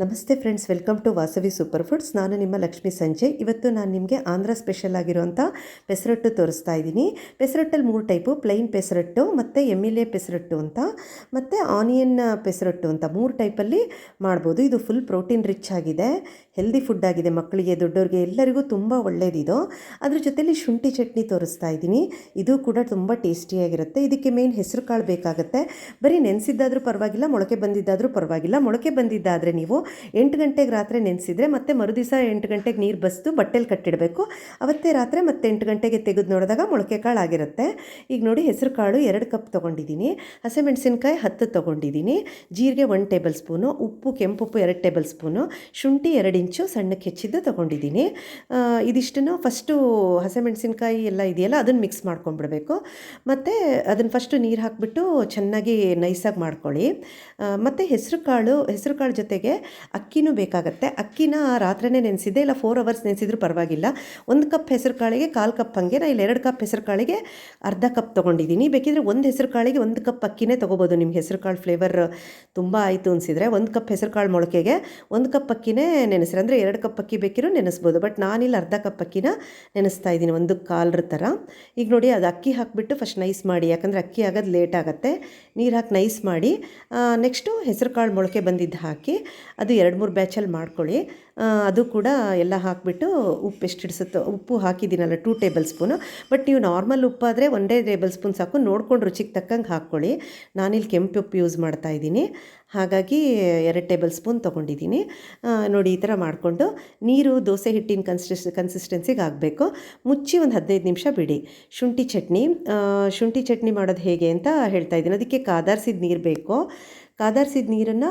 ನಮಸ್ತೆ friends, welcome to Vasavi super foods. ನಾನು ನಿಮ್ಮ ಲಕ್ಷ್ಮೀ ಸಂಜಯ್ ಇವತ್ತು ನಾನು ನಿಮಗೆ ಆಂಧ್ರ ಸ್ಪೆಷಲ್ ಆಗಿರುವಂಥ ಪೆಸರಟ್ಟು ತೋರಿಸ್ತಾ ಇದ್ದೀನಿ. ಪೆಸರಟ್ಟಲ್ಲಿ ಮೂರು ಟೈಪು, ಪ್ಲೈನ್ ಪೆಸರಟ್ಟು ಮತ್ತು ಎಂ ಎಲ್ ಎ ಪೆಸರಟ್ಟು ಅಂತ, ಮತ್ತು ಆನಿಯನ್ ಪೆಸರಟ್ಟು ಅಂತ ಮೂರು ಟೈಪಲ್ಲಿ ಮಾಡ್ಬೋದು. ಇದು ಫುಲ್ ಪ್ರೋಟೀನ್ ರಿಚ್ ಆಗಿದೆ ಹೆಲ್ದಿ ಫುಡ್ ಆಗಿದೆ ಮಕ್ಕಳಿಗೆ, ದೊಡ್ಡವ್ರಿಗೆ, ಎಲ್ಲರಿಗೂ ತುಂಬ ಒಳ್ಳೇದಿದು. ಅದ್ರ ಜೊತೆಲಿ ಶುಂಠಿ ಚಟ್ನಿ ತೋರಿಸ್ತಾ ಇದ್ದೀನಿ. ಇದು ಕೂಡ ತುಂಬ ಟೇಸ್ಟಿಯಾಗಿರುತ್ತೆ ಇದಕ್ಕೆ ಮೇನ್ ಹೆಸರು ಕಾಳು ಬೇಕಾಗುತ್ತೆ. ಬರೀ ನೆನೆಸಿದ್ದಾದರೂ ಪರವಾಗಿಲ್ಲ, ಮೊಳಕೆ ಬಂದಿದ್ದಾದರೂ ಪರವಾಗಿಲ್ಲ. ಮೊಳಕೆ ಬಂದಿದ್ದಾದರೆ ನೀವು ಎಂಟು ಗಂಟೆಗೆ ರಾತ್ರಿ ನೆನೆಸಿದ್ರೆ ಮತ್ತೆ ಮರುದಿವಸ ಎಂಟು ಗಂಟೆಗೆ ನೀರು ಬಸ್ದು ಬಟ್ಟೆಲಿ ಕಟ್ಟಿಡಬೇಕು. ಅವತ್ತೇ ರಾತ್ರಿ ಮತ್ತೆ ಎಂಟು ಗಂಟೆಗೆ ತೆಗೆದು ನೋಡಿದಾಗ ಮೊಳಕೆ ಕಾಳು ಆಗಿರುತ್ತೆ. ಈಗ ನೋಡಿ ಹೆಸರು ಕಾಳು ಎರಡು ಕಪ್ ತೊಗೊಂಡಿದ್ದೀನಿ. ಹಸಿಮೆಣಸಿನ್ಕಾಯಿ ಹತ್ತು ತೊಗೊಂಡಿದ್ದೀನಿ. ಜೀರಿಗೆ ಒನ್ ಟೇಬಲ್ ಸ್ಪೂನು, ಉಪ್ಪು ಕೆಂಪುಪ್ಪು ಎರಡು ಟೇಬಲ್ ಸ್ಪೂನು, ಶುಂಠಿ ಎರಡು ಇಂಚು ಸಣ್ಣಕ್ಕೆ ಹೆಚ್ಚಿದ್ದು ತೊಗೊಂಡಿದ್ದೀನಿ. ಇದಿಷ್ಟನ್ನು ಫಸ್ಟು ಹಸಿಮೆಣಸಿನ್ಕಾಯಿ ಎಲ್ಲ ಇದೆಯಲ್ಲ ಅದನ್ನು ಮಿಕ್ಸ್ ಮಾಡ್ಕೊಂಡ್ಬಿಡಬೇಕು. ಮತ್ತು ಅದನ್ನು ಫಸ್ಟು ನೀರು ಹಾಕಿಬಿಟ್ಟು ಚೆನ್ನಾಗಿ ನೈಸಾಗಿ ಮಾಡ್ಕೊಳ್ಳಿ. ಮತ್ತು ಹೆಸರು ಕಾಳು ಹೆಸರು ಕಾಳು ಜೊತೆಗೆ ಅಕ್ಕಿನೂ ಬೇಕಾಗುತ್ತೆ. ಅಕ್ಕಿನ ರಾತ್ರಿನೇ ನೆನೆಸಿದ್ದೆ, ಇಲ್ಲ ಫೋರ್ ಅವರ್ಸ್ ನೆನೆಸಿದ್ರು ಪರವಾಗಿಲ್ಲ. ಒಂದು ಕಪ್ ಹೆಸರು ಕಾಳಿಗೆ ಕಾಲು ಕಪ್ ಹಂಗೆ ನಾನು ಇಲ್ಲಿ ಎರಡು ಕಪ್ ಹೆಸರು ಕಾಳಿಗೆ ಅರ್ಧ ಕಪ್ ತೊಗೊಂಡಿದ್ದೀನಿ. ಬೇಕಿದ್ರೆ ಒಂದು ಹೆಸರು ಕಾಳಿಗೆ ಒಂದು ಕಪ್ ಅಕ್ಕಿನೇ ತೊಗೋಬೋದು. ನಿಮ್ಗೆ ಹೆಸರು ಕಾಳು ಫ್ಲೇವರ್ ತುಂಬ ಆಯಿತು ಅನಿಸಿದರೆ ಒಂದು ಕಪ್ ಹೆಸರು ಕಾಳು ಮೊಳಕೆಗೆ ಒಂದು ಕಪ್ ಅಕ್ಕಿನೇ ನೆನೆಸ್ರೆ. ಅಂದರೆ ಎರಡು ಕಪ್ ಅಕ್ಕಿ ಬೇಕಿರೋ ನೆನೆಸ್ಬೋದು. ಬಟ್ ನಾನಿಲ್ಲಿ ಅರ್ಧ ಕಪ್ ಅಕ್ಕಿನ ನೆನೆಸ್ತಾ ಇದ್ದೀನಿ ಒಂದು ಕಾಲ್ರ ಥರ. ಈಗ ನೋಡಿ, ಅದು ಅಕ್ಕಿ ಹಾಕಿಬಿಟ್ಟು ಫಸ್ಟ್ ನೈಸ್ ಮಾಡಿ. ಯಾಕಂದರೆ ಅಕ್ಕಿ ಆಗೋದು ಲೇಟ್ ಆಗುತ್ತೆ. ನೀರು ಹಾಕಿ ನೈಸ್ ಮಾಡಿ. ನೆಕ್ಸ್ಟು ಹೆಸರು ಕಾಳು ಮೊಳಕೆ ಬಂದಿದ್ದು ಹಾಕಿ ಅದು ಎರಡು ಮೂರು ಬ್ಯಾಚಲ್ಲಿ ಮಾಡ್ಕೊಳ್ಳಿ. ಅದು ಕೂಡ ಎಲ್ಲ ಹಾಕಿಬಿಟ್ಟು ಉಪ್ಪು ಎಷ್ಟು ಹಿಡಿಸುತ್ತೋ, ಉಪ್ಪು ಹಾಕಿದ್ದೀನಲ್ಲ ಟೂ ಟೇಬಲ್ ಸ್ಪೂನು ಬಟ್ ನೀವು ನಾರ್ಮಲ್ ಉಪ್ಪಾದರೆ ಒಂದೇ ಟೇಬಲ್ ಸ್ಪೂನ್ ಸಾಕು. ನೋಡ್ಕೊಂಡು ರುಚಿಗೆ ತಕ್ಕಂಗೆ ಹಾಕ್ಕೊಳ್ಳಿ. ನಾನಿಲ್ಲಿ ಕೆಂಪು ಉಪ್ಪು ಯೂಸ್ ಮಾಡ್ತಾ ಇದ್ದೀನಿ. ಹಾಗಾಗಿ ಎರಡು ಟೇಬಲ್ ಸ್ಪೂನ್ ತೊಗೊಂಡಿದ್ದೀನಿ. ನೋಡಿ ಈ ಥರ ಮಾಡಿಕೊಂಡು ನೀರು, ದೋಸೆ ಹಿಟ್ಟಿನ ಕನ್ಸಿಸ್ ಕನ್ಸಿಸ್ಟೆನ್ಸಿಗೆ ಆಗಬೇಕು ಮುಚ್ಚಿ ಒಂದು ಹದಿನೈದು ನಿಮಿಷ ಬಿಡಿ. ಶುಂಠಿ ಚಟ್ನಿ ಶುಂಠಿ ಚಟ್ನಿ ಮಾಡೋದು ಹೇಗೆ ಅಂತ ಹೇಳ್ತಾ ಇದ್ದೀನಿ. ಅದಕ್ಕೆ ಕಾದಾರಿಸಿದ ನೀರು ಬೇಕು. ಕಾದಾರಿಸಿದ ನೀರನ್ನು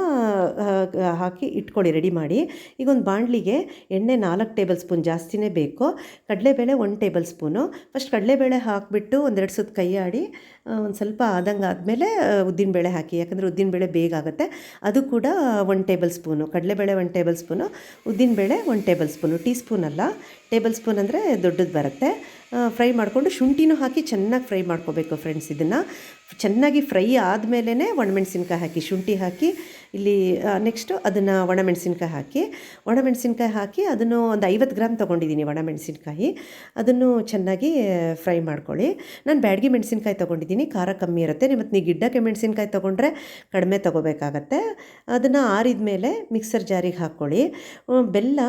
ಹಾಕಿ ಇಟ್ಕೊಳ್ಳಿ, ರೆಡಿ ಮಾಡಿ. ಈಗ ಒಂದು ಬಾಣಲಿಗೆ ಎಣ್ಣೆ ನಾಲ್ಕು ಟೇಬಲ್ ಸ್ಪೂನ್ ಜಾಸ್ತಿನೇ ಬೇಕು. ಕಡಲೆಬೇಳೆ ಒಂದು ಟೇಬಲ್ ಸ್ಪೂನು. ಫಸ್ಟ್ ಕಡಲೆಬೇಳೆ ಹಾಕಿಬಿಟ್ಟು ಒಂದೆರಡು ಸುತ್ತು ಕೈ ಆಡಿ ಒಂದು ಸ್ವಲ್ಪ ಆದಂಗೆ ಆದಮೇಲೆ ಉದ್ದಿನಬೇಳೆ ಹಾಕಿ. ಯಾಕಂದರೆ ಉದ್ದಿನಬೇಳೆ ಬೇಗ ಆಗುತ್ತೆ. ಅದು ಕೂಡ ಒನ್ ಟೇಬಲ್ ಸ್ಪೂನು. ಕಡಲೆಬೇಳೆ ಒನ್ ಟೇಬಲ್ ಸ್ಪೂನು. ಉದ್ದಿನಬೇಳೆ one tablespoon. Teaspoon ಅಲ್ಲ. ಟೇಬಲ್ ಸ್ಪೂನ್ ಅಂದರೆ ದೊಡ್ಡದು ಬರುತ್ತೆ. ಫ್ರೈ ಮಾಡಿಕೊಂಡು ಶುಂಠಿನೂ ಹಾಕಿ ಚೆನ್ನಾಗಿ ಫ್ರೈ ಮಾಡ್ಕೋಬೇಕು ಫ್ರೆಂಡ್ಸ್ ಇದನ್ನು. ಚೆನ್ನಾಗಿ ಫ್ರೈ ಆದಮೇಲೆ ಒಣಮೆಣಸಿನ್ಕಾಯಿ ಹಾಕಿ, ಶುಂಠಿ ಹಾಕಿ. ಇಲ್ಲಿ ನೆಕ್ಸ್ಟು ಅದನ್ನು ಒಣಮೆಣಸಿನ್ಕಾಯಿ ಹಾಕಿ. ಒಣಮೆಣಸಿನ್ಕಾಯಿ ಹಾಕಿ ಅದನ್ನು ಒಂದು ಐವತ್ತು ಗ್ರಾಮ್ ತೊಗೊಂಡಿದ್ದೀನಿ ಒಣಮೆಣಸಿನ್ಕಾಯಿ. ಅದನ್ನು ಚೆನ್ನಾಗಿ ಫ್ರೈ ಮಾಡ್ಕೊಳ್ಳಿ. ನಾನು ಬ್ಯಾಡಗಿ ಮೆಣಸಿನ್ಕಾಯಿ ತೊಗೊಂಡಿದ್ದೀನಿ ಖಾರ ಕಮ್ಮಿ ಇರುತ್ತೆ. ಮತ್ತು ನೀವು ಗಿಡ್ಡಕ್ಕೆ ಮೆಣಸಿನ್ಕಾಯಿ ತೊಗೊಂಡ್ರೆ ಕಡಿಮೆ ತೊಗೋಬೇಕಾಗತ್ತೆ. ಅದನ್ನು ಆರಿದ ಮೇಲೆ ಮಿಕ್ಸರ್ ಜಾರಿಗೆ ಹಾಕ್ಕೊಳ್ಳಿ ಬೆಲ್ಲ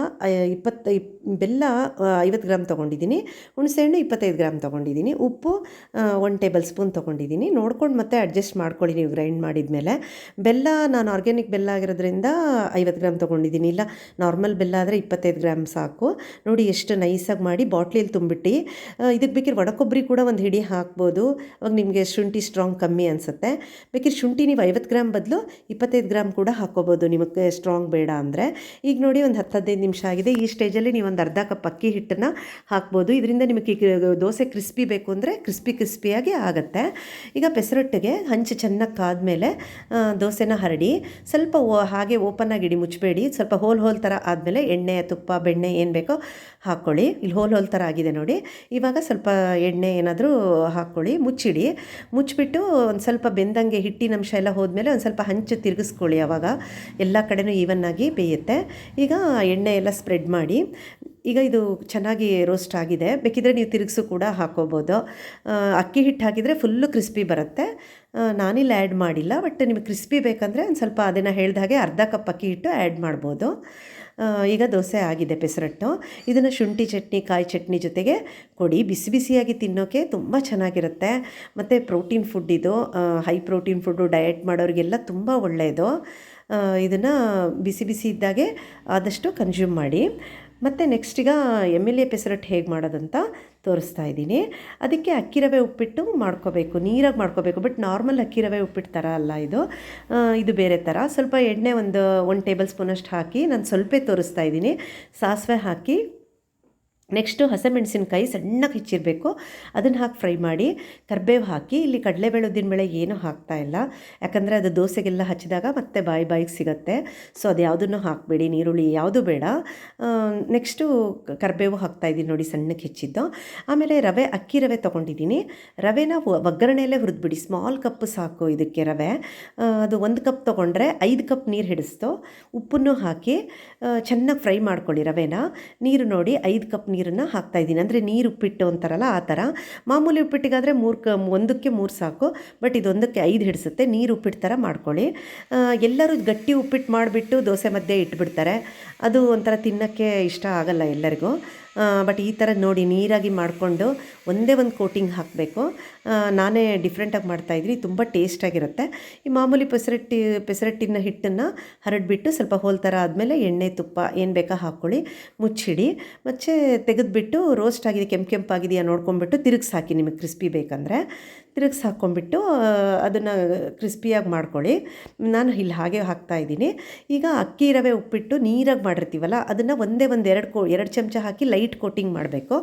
ಇಪ್ಪತ್ತು ಬೆಲ್ಲ ಐವತ್ತು ಗ್ರಾಮ್ ತೊಗೊಂಡಿದ್ದೀನಿ. ಹುಣಸೆಹಣ್ಣು ಇಪ್ಪತ್ತೈದು ಗ್ರಾಮ್ ತೊಗೊಂಡಿದ್ದೀನಿ. ಉಪ್ಪು ಒನ್ ಟೇಬಲ್ ಸ್ಪೂನ್ ತೊಗೊಂಡಿದ್ದೀನಿ. ನೋಡ್ಕೊಂಡು ಮತ್ತೆ ಅಡ್ಜಸ್ಟ್ ಮಾಡ್ಕೊಳ್ಳಿ ನೀವು ಗ್ರೈಂಡ್ ಮಾಡಿದ್ಮೇಲೆ ಬೆಲ್ಲ, ನಾನು ಆರ್ಗ್ಯಾನಿಕ್ ಬೆಲ್ಲ ಆಗಿರೋದ್ರಿಂದ ಐವತ್ತು ಗ್ರಾಮ್ ತೊಗೊಂಡಿದ್ದೀನಿ. ಇಲ್ಲ, ನಾರ್ಮಲ್ ಬೆಲ್ಲ ಆದರೆ ಇಪ್ಪತ್ತೈದು ಗ್ರಾಮ್ ಸಾಕು. ನೋಡಿ ಎಷ್ಟು ನೈಸಾಗಿ ಮಾಡಿ ಬಾಟ್ಲಿಯಲ್ಲಿ ತುಂಬಿಟ್ಟು. ಇದಕ್ಕೆ ಬೇಕಿದ್ರೆ ಒಡಕೊಬ್ಬರಿ ಕೂಡ ಒಂದು ಹಿಡಿ ಹಾಕ್ಬೋದು. ಅವಾಗ ನಿಮಗೆ ಶುಂಠಿ ಸ್ಟ್ರಾಂಗ್ ಕಮ್ಮಿ ಅನಿಸುತ್ತೆ. ಬೇಕಿದ್ರೆ ಶುಂಠಿ ನೀವು ಐವತ್ತು ಗ್ರಾಮ್ ಬದಲು ಇಪ್ಪತ್ತೈದು ಗ್ರಾಮ್ ಕೂಡ ಹಾಕ್ಕೋಬೋದು. ನಿಮಗೆ ಸ್ಟ್ರಾಂಗ್ ಬೇಡ ಅಂದರೆ. ಈಗ ನೋಡಿ ಒಂದು ಹತ್ತು ಹದಿನೈದು ನಿಮಿಷ ಆಗಿದೆ. ಈ ಸ್ಟೇಜಲ್ಲಿ ನೀವು ಒಂದು ಅರ್ಧ ಕಪ್ ಅಕ್ಕಿ ಹಿಟ್ಟನ್ನು ಹಾಕ್ಬೋದು. ಇದರಿಂದ ನಿಮಗೆ ದೋಸೆ ಕ್ರಿಸ್ಪಿ ಬೇಕು ಅಂದರೆ ಕ್ರಿಸ್ಪಿ ಕ್ರಿಸ್ಪಿಯಾಗಿ ಆಗುತ್ತೆ. ಈಗ ಪೆಸರೊಟ್ಟಿಗೆ ಹಂಚು ಚೆನ್ನಾಗಿ ಕಾದ್ಮೇಲೆ ದೋಸೆನ ಹರಡಿ, ಸ್ವಲ್ಪ ಹಾಗೆ ಓಪನ್ ಆಗಿಡಿ ಮುಚ್ಚಬೇಡಿ ಸ್ವಲ್ಪ ಹೋಲ್ ಹೋಲ್ ಥರ ಆದಮೇಲೆ ಎಣ್ಣೆ, ತುಪ್ಪ, ಬೆಣ್ಣೆ ಏನು ಬೇಕೋ ಹಾಕ್ಕೊಳ್ಳಿ ಇಲ್ಲಿ ಹೋಲ್ ಹೋಲ್ ಥರ ಆಗಿದೆ ನೋಡಿ. ಇವಾಗ ಸ್ವಲ್ಪ ಎಣ್ಣೆ ಏನಾದರೂ ಹಾಕ್ಕೊಳ್ಳಿ ಮುಚ್ಚಿಡಿ. ಮುಚ್ಚಿಬಿಟ್ಟು ಒಂದು ಸ್ವಲ್ಪ ಬೆಂದಂಗೆ ಹಿಟ್ಟಿನ ಅಂಶ ಎಲ್ಲ ಹೋದ್ಮೇಲೆ ಒಂದು ಸ್ವಲ್ಪ ಹಂಚು ತಿರುಗಿಸ್ಕೊಳ್ಳಿ ಆವಾಗ ಎಲ್ಲ ಕಡೆನೂ ಈವನ್ ಆಗಿ ಬೇಯುತ್ತೆ. ಈಗ ಎಣ್ಣೆ ಎಲ್ಲ ಸ್ಪ್ರೆಡ್ ಮಾಡಿ, ಈಗ ಇದು ಚೆನ್ನಾಗಿ ರೋಸ್ಟ್ ಆಗಿದೆ. ಬೇಕಿದ್ರೆ ನೀವು ತಿರುಗಿಸು ಕೂಡ ಹಾಕೋಬೋದು. ಅಕ್ಕಿ ಹಿಟ್ಟು ಹಾಕಿದರೆ ಫುಲ್ಲು ಕ್ರಿಸ್ಪಿ ಬರುತ್ತೆ. ನಾನಿಲ್ಲ ಆ್ಯಡ್ ಮಾಡಿಲ್ಲ ಬಟ್ ನಿಮಗೆ ಕ್ರಿಸ್ಪಿ ಬೇಕಂದರೆ ಒಂದು ಸ್ವಲ್ಪ ಅದನ್ನು ಹೇಳಿದ ಹಾಗೆ ಅರ್ಧ ಕಪ್ ಅಕ್ಕಿ ಹಿಟ್ಟು ಆ್ಯಡ್ ಮಾಡ್ಬೋದು. ಈಗ ದೋಸೆ ಆಗಿದೆ ಪೆಸರಟ್ಟು. ಇದನ್ನು ಶುಂಠಿ ಚಟ್ನಿ, ಕಾಯಿ ಚಟ್ನಿ ಜೊತೆಗೆ ಕೊಡಿ. ಬಿಸಿ ಬಿಸಿಯಾಗಿ ತಿನ್ನೋಕ್ಕೆ ತುಂಬ ಚೆನ್ನಾಗಿರುತ್ತೆ. ಮತ್ತು ಪ್ರೋಟೀನ್ ಫುಡ್ ಇದು. ಹೈ ಪ್ರೋಟೀನ್ ಫುಡ್ಡು ಡಯಟ್ ಮಾಡೋರಿಗೆಲ್ಲ ತುಂಬ ಒಳ್ಳೆಯದು ಇದನ್ನು ಬಿಸಿ ಬಿಸಿ ಇದ್ದಾಗೆ ಆದಷ್ಟು ಕನ್ಸ್ಯೂಮ್ ಮಾಡಿ. ಮತ್ತು ನೆಕ್ಸ್ಟ್ ಈಗ ಎಂ ಎಲ್ ಎ ಪೆಸರಟ್ ಹೇಗೆ ಮಾಡೋದಂತ ತೋರಿಸ್ತಾ ಇದ್ದೀನಿ. ಅದಕ್ಕೆ ಅಕ್ಕಿ ರವೆ ಉಪ್ಪಿಟ್ಟು ಮಾಡ್ಕೋಬೇಕು, ನೀರಾಗಿ ಮಾಡ್ಕೋಬೇಕು ಬಟ್ ನಾರ್ಮಲ್ ಅಕ್ಕಿ ರವೆ ಉಪ್ಪಿಟ್ಟು ಥರ ಅಲ್ಲ ಇದು. ಇದು ಬೇರೆ ಥರ ಸ್ವಲ್ಪ ಎಣ್ಣೆ ಒಂದು ಒನ್ ಟೇಬಲ್ ಸ್ಪೂನಷ್ಟು ಹಾಕಿ ನಾನು ಸ್ವಲ್ಪ ತೋರಿಸ್ತಾ ಇದ್ದೀನಿ. ಸಾಸಿವೆ ಹಾಕಿ ನೆಕ್ಸ್ಟು ಹಸಿಮೆಣಸಿನ್ಕಾಯಿ ಸಣ್ಣಗೆ ಹೆಚ್ಚಿರಬೇಕು. ಅದನ್ನು ಹಾಕಿ ಫ್ರೈ ಮಾಡಿ ಕರ್ಬೇವು ಹಾಕಿ, ಇಲ್ಲಿ ಕಡಲೆಬೇಳೆ ಉದ್ದಿನಬೇಳೆ ಏನೂ ಹಾಕ್ತಾ ಇಲ್ಲ. ಯಾಕಂದರೆ ಅದು ದೋಸೆಗೆಲ್ಲ ಹಚ್ಚಿದಾಗ ಮತ್ತೆ ಬಾಯಿ ಬಾಯಿಗೆ ಸಿಗುತ್ತೆ. ಸೊ ಅದು ಯಾವುದನ್ನು ಹಾಕಬೇಡಿ, ನೀರುಳ್ಳಿ ಯಾವುದು ಬೇಡ. ನೆಕ್ಸ್ಟು ಕರ್ಬೇವು ಹಾಕ್ತಾಯಿದ್ದೀನಿ ನೋಡಿ ಸಣ್ಣಕ್ಕೆ ಹೆಚ್ಚಿದ್ದು. ಆಮೇಲೆ ರವೆ, ಅಕ್ಕಿ ರವೆ ತೊಗೊಂಡಿದ್ದೀನಿ. ರವೆನ ಒಗ್ಗರಣೆಯಲ್ಲೇ ಹುರಿದ್ಬಿಡಿ. ಸ್ಮಾಲ್ ಕಪ್ ಸಾಕು ಇದಕ್ಕೆ ರವೆ. ಅದು ಒಂದು ಕಪ್ ತೊಗೊಂಡ್ರೆ ಐದು ಕಪ್ ನೀರು ಹಿಡಿಸ್ತು. ಉಪ್ಪನ್ನು ಹಾಕಿ ಚೆನ್ನಾಗಿ ಫ್ರೈ ಮಾಡ್ಕೊಳ್ಳಿ ರವೆನ. ನೀರು ನೋಡಿ ಐದು ಕಪ್ ನೀರನ್ನು ಹಾಕ್ತಾಯಿದ್ದೀನಿ ಅಂದರೆ ನೀರು ಉಪ್ಪಿಟ್ಟು ಅಂತಾರಲ್ಲ ಆ ಥರ. ಮಾಮೂಲಿ ಉಪ್ಪಿಟ್ಟಿಗಾದರೆ ಮೂರು ಕ, ಒಂದಕ್ಕೆ ಮೂರು ಸಾಕು. ಬಟ್ ಇದೊಂದಕ್ಕೆ ಐದು ಹಿಡಿಸುತ್ತೆ. ನೀರು ಉಪ್ಪಿಟ್ಟು ಥರ ಮಾಡ್ಕೊಳ್ಳಿ. ಎಲ್ಲರೂ ಗಟ್ಟಿ ಉಪ್ಪಿಟ್ಟು ಮಾಡಿಬಿಟ್ಟು ದೋಸೆ ಮಧ್ಯೆ ಇಟ್ಬಿಡ್ತಾರೆ. ಅದು ಒಂಥರ ತಿನ್ನೋಕ್ಕೆ ಇಷ್ಟ ಆಗಲ್ಲ ಎಲ್ಲರಿಗೂ. ಬಟ್ ಈ ಥರ ನೋಡಿ ನೀರಾಗಿ ಮಾಡಿಕೊಂಡು ಒಂದೇ ಒಂದು ಕೋಟಿಂಗ್ ಹಾಕಬೇಕು. ನಾನೇ ಡಿಫ್ರೆಂಟಾಗಿ ಮಾಡ್ತಾಯಿದ್ವಿ ತುಂಬ ಟೇಸ್ಟಾಗಿರುತ್ತೆ ಈ ಮಾಮೂಲಿ ಪೆಸರಟ್ಟಿ, ಪೆಸರಟ್ಟಿನ ಹಿಟ್ಟನ್ನು ಹರಡಿಬಿಟ್ಟು ಸ್ವಲ್ಪ ಹೋಲ್ ಥರ ಆದಮೇಲೆ ಎಣ್ಣೆ, ತುಪ್ಪ ಏನು ಬೇಕಾ ಹಾಕ್ಕೊಳ್ಳಿ, ಮುಚ್ಚಿಡಿ. ಮತ್ತು ತೆಗೆದುಬಿಟ್ಟು ರೋಸ್ಟ್ ಆಗಿದೆ ಕೆಂಪು ಕೆಂಪಾಗಿದೆಯಾ ನೋಡ್ಕೊಂಡ್ಬಿಟ್ಟು ತಿರುಗಿಸಿ ಹಾಕಿ ನಿಮಗೆ ಕ್ರಿಸ್ಪಿ ಬೇಕಂದರೆ. ತಿರುಗಿಸಿ ಹಾಕ್ಕೊಂಡ್ಬಿಟ್ಟು ಅದನ್ನು ಕ್ರಿಸ್ಪಿಯಾಗಿ ಮಾಡ್ಕೊಳ್ಳಿ. ನಾನು ಇಲ್ಲಿ ಹಾಗೆ ಹಾಕ್ತಾ ಇದ್ದೀನಿ. ಈಗ ಅಕ್ಕಿ ರವೆ ಉಪ್ಪಿಟ್ಟು ನೀರಾಗಿ ಮಾಡಿರ್ತೀವಲ್ಲ, ಅದನ್ನು ಒಂದೇ ಒಂದು ಎರಡು ಕೋ, ಎರಡು ಚಮಚ ಹಾಕಿ ಲೈಟ್ ಕೋಟಿಂಗ್ ಮಾಡಬೇಕು.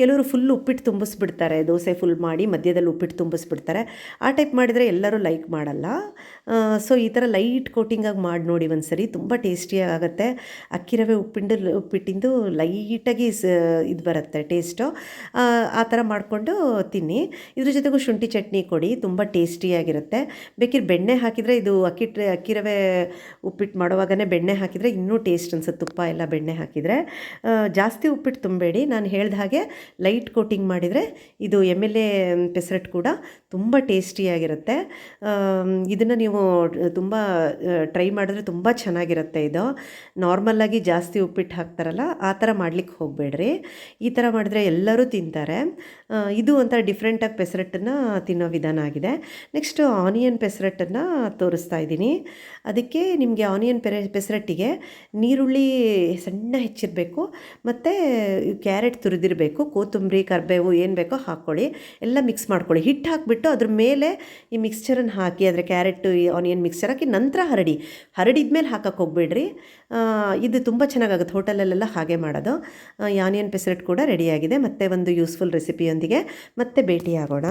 ಕೆಲವರು ಫುಲ್ ಉಪ್ಪಿಟ್ಟು ತುಂಬಿಸ್ಬಿಡ್ತಾರೆ, ದೋಸೆ ಫುಲ್ ಮಾಡಿ ಮಧ್ಯದಲ್ಲಿ ಉಪ್ಪಿಟ್ಟು ತುಂಬಿಸ್ಬಿಡ್ತಾರೆ. ಆ ಟೈಪ್ ಮಾಡಿದರೆ ಎಲ್ಲರೂ ಲೈಕ್ ಮಾಡಲ್ಲ. ಸೊ ಈ ಥರ ಲೈಟ್ ಕೋಟಿಂಗಾಗಿ ಮಾಡಿ ನೋಡಿ ಒಂದು ಸರಿ ತುಂಬ ಟೇಸ್ಟಿಯಾಗಿ ಆಗುತ್ತೆ. ಅಕ್ಕಿ ರವೆ ಉಪ್ಪಿಂಡು, ಉಪ್ಪಿಟ್ಟಿಂದು ಲೈಟಾಗಿ ಇದು ಬರುತ್ತೆ ಟೇಸ್ಟು ಆ ಥರ ಮಾಡಿಕೊಂಡು ತಿನ್ನಿ. ಇದ್ರ ಜೊತೆಗೂ ಶುಂಠಿ ಚಟ್ನಿ ಕೊಡಿ, ತುಂಬ ಟೇಸ್ಟಿಯಾಗಿರುತ್ತೆ ಬೇಕಿದ್ರೆ ಬೆಣ್ಣೆ ಹಾಕಿದರೆ ಇದು ಅಕ್ಕಿ ಅಕ್ಕಿ ರವೆ ಉಪ್ಪಿಟ್ಟು ಮಾಡುವಾಗನೇ ಬೆಣ್ಣೆ ಹಾಕಿದರೆ ಇನ್ನೂ ಟೇಸ್ಟ್ ಅನ್ಸುತ್ತೆ, ತುಪ್ಪ ಎಲ್ಲ ಬೆಣ್ಣೆ ಹಾಕಿದರೆ. ಜಾಸ್ತಿ ಉಪ್ಪಿಟ್ಟು ತುಂಬಬೇಡಿ. ನಾನು ಹೇಳ್ದ ಹಾಗೆ ಲೈಟ್ ಕೋಟಿಂಗ್ ಮಾಡಿದರೆ ಇದು ಎಂ ಎಲ್ ಎ ಪೆಸರಟ್ ಕೂಡ ತುಂಬ ಟೇಸ್ಟಿಯಾಗಿರುತ್ತೆ ಇದನ್ನು ನೀವು ತುಂಬ ಟ್ರೈ ಮಾಡಿದ್ರೆ ತುಂಬ ಚೆನ್ನಾಗಿರುತ್ತೆ ಇದು. ನಾರ್ಮಲ್ಲಾಗಿ ಜಾಸ್ತಿ ಉಪ್ಪಿಟ್ಟು ಹಾಕ್ತಾರಲ್ಲ, ಆ ಥರ ಮಾಡ್ಲಿಕ್ಕೆ ಹೋಗಬೇಡ್ರಿ. ಈ ಥರ ಮಾಡಿದ್ರೆ ಎಲ್ಲರೂ ತಿಂತಾರೆ. ಇದು ಒಂಥರ ಡಿಫ್ರೆಂಟಾಗಿ ಪೆಸರಟ್ಟನ್ನು ತಿನ್ನೋ ವಿಧಾನ ಆಗಿದೆ. ನೆಕ್ಸ್ಟು ಆನಿಯನ್ ಪೆಸರಟ್ಟನ್ನು ತೋರಿಸ್ತಾ ಇದ್ದೀನಿ. ಅದಕ್ಕೆ ನಿಮಗೆ ಆನಿಯನ್ ಪೆರೆ, ಪೆಸರಟ್ಟಿಗೆ ನೀರುಳ್ಳಿ ಸಣ್ಣ ಹೆಚ್ಚಿರಬೇಕು, ಮತ್ತು ಕ್ಯಾರೆಟ್ ತುರಿದಿರಬೇಕು, ಕೊತ್ತಂಬರಿ, ಕರಿಬೇವು ಏನು ಬೇಕೋ ಹಾಕ್ಕೊಳ್ಳಿ ಎಲ್ಲ ಮಿಕ್ಸ್ ಮಾಡ್ಕೊಳ್ಳಿ. ಹಿಟ್ಟು ಹಾಕಿಬಿಟ್ಟು ಅದ್ರ ಮೇಲೆ ಈ ಮಿಕ್ಸ್ಚರನ್ನು ಹಾಕಿ, ಅದರ ಕ್ಯಾರೆಟು, ಈ ಆನಿಯನ್ ಮಿಕ್ಸ್ಚರ್ ಹಾಕಿ ನಂತರ ಹರಡಿ. ಹರಡಿದ ಮೇಲೆ ಹಾಕಕ್ಕೆ ಹೋಗ್ಬೇಡ್ರಿ ಇದು ತುಂಬ ಚೆನ್ನಾಗಾಗುತ್ತೆ. ಹೋಟೆಲಲ್ಲೆಲ್ಲ ಹಾಗೆ ಮಾಡೋದು. ಆನಿಯನ್ ಪೆಸರಟ್ ಕೂಡ ರೆಡಿಯಾಗಿದೆ ಮತ್ತೆ ಒಂದು ಯೂಸ್ಫುಲ್ ರೆಸಿಪಿಯೊಂದಿಗೆ ಮತ್ತೆ ಭೇಟಿಯಾಗೋಣ.